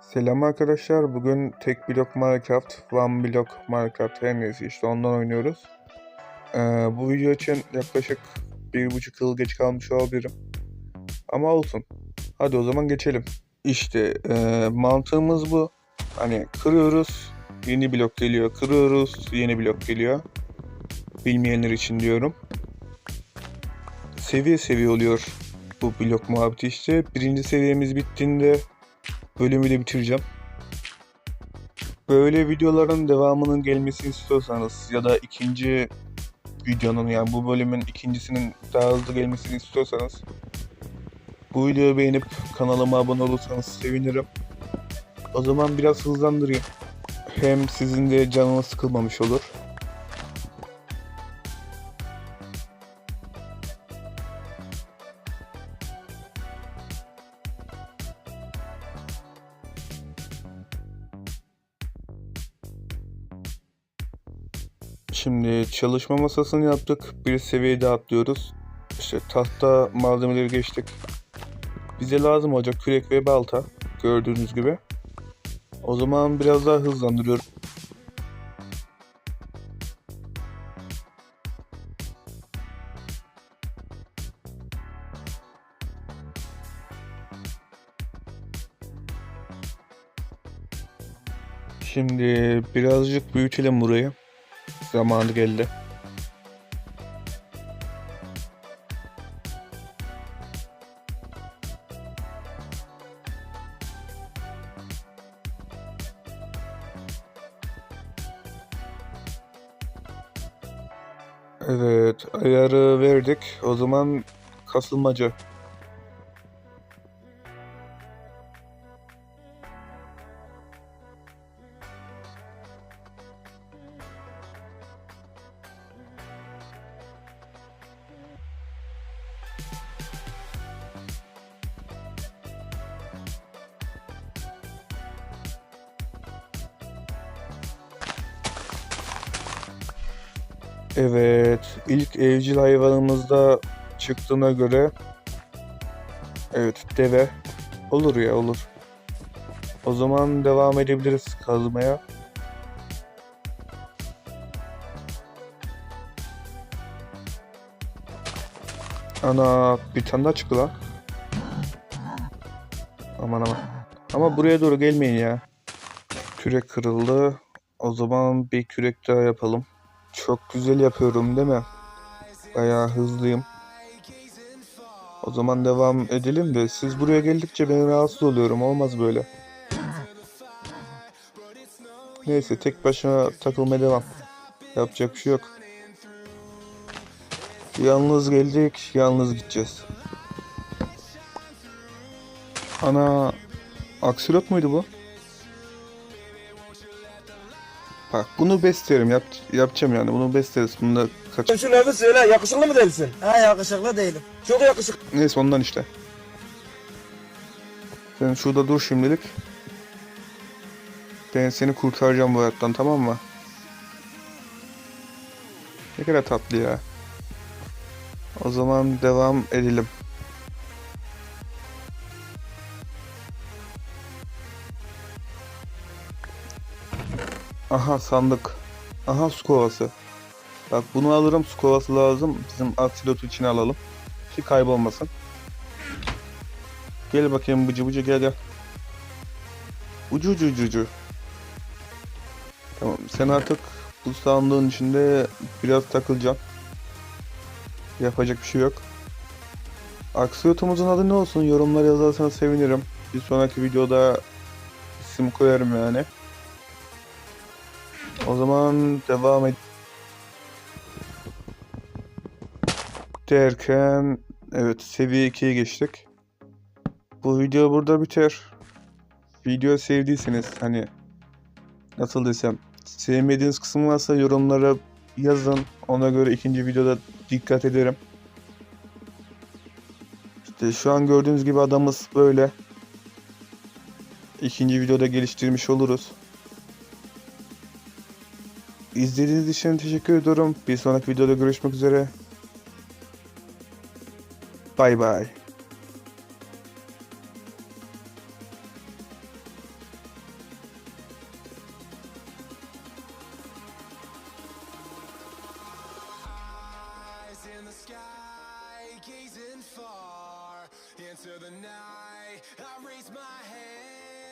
Selam arkadaşlar. Bugün tek blok Minecraft, one blok Minecraft her neyse işte ondan oynuyoruz. Ee, bu video için yaklaşık bir buçuk yıl geç kalmış olabilirim. Ama olsun. Hadi o zaman geçelim. İşte e, mantığımız bu. Hani kırıyoruz, yeni blok geliyor. Kırıyoruz, yeni blok geliyor. Bilmeyenler için diyorum. Seviye seviye oluyor bu blok muhabbeti işte. Birinci seviyemiz bittiğinde bölümü de bitireceğim. Böyle videoların devamının gelmesini istiyorsanız ya da ikinci videonun yani bu bölümün ikincisinin daha hızlı gelmesini istiyorsanız bu videoyu beğenip kanalıma abone olursanız sevinirim. O zaman biraz hızlandırayım. Hem sizin de canınız sıkılmamış olur. Şimdi çalışma masasını yaptık. Bir seviye daha atlıyoruz. İşte tahta malzemeleri geçtik. Bize lazım olacak kürek ve balta. Gördüğünüz gibi. O zaman biraz daha hızlandırıyorum. Şimdi birazcık büyütelim burayı. Zamanı geldi. Evet, ayarı verdik. O zaman kasılmaca. Evet, ilk evcil hayvanımızda çıktığına göre evet deve olur ya olur. O zaman devam edebiliriz kazmaya. Ana bir tane daha çıktı lan. Aman aman. Ama buraya doğru gelmeyin ya. Kürek kırıldı. O zaman bir kürek daha yapalım. Çok güzel yapıyorum değil mi? Bayağı hızlıyım. O zaman devam edelim de siz buraya geldikçe ben rahatsız oluyorum. Olmaz böyle. Neyse tek başına takılmaya devam. Yapacak bir şey yok. Yalnız geldik, yalnız gideceğiz. Ana aksilot muydu bu? Bak bunu beslerim yap, yapacağım yani bunu besleriz. Bunda kaç Şu lafı söyle yakışıklı mı değilsin? Ha yakışıklı değilim. Çok yakışıklı. Neyse ondan işte. Sen şurada dur şimdilik. Ben seni kurtaracağım bu hayattan tamam mı? Ne kadar tatlı ya. O zaman devam edelim. Aha sandık. Aha su kovası. Bak bunu alırım su kovası lazım. Bizim aksilotu için alalım. Ki kaybolmasın. Gel bakayım bıcı bıcı gel gel. Ucu ucu ucu ucu. Tamam sen artık bu sandığın içinde biraz takılacaksın. Yapacak bir şey yok. Aksiyotumuzun adı ne olsun yorumlar yazarsanız sevinirim. Bir sonraki videoda isim koyarım yani. O zaman devam et. Derken evet seviye 2'ye geçtik. Bu video burada biter. Video sevdiyseniz hani nasıl desem sevmediğiniz kısım varsa yorumlara yazın. Ona göre ikinci videoda dikkat ederim. İşte şu an gördüğünüz gibi adamız böyle. İkinci videoda geliştirmiş oluruz. İzlediğiniz için teşekkür ediyorum. Bir sonraki videoda görüşmek üzere. Bay bay. The sky, gazing far into the night. I raise my hand.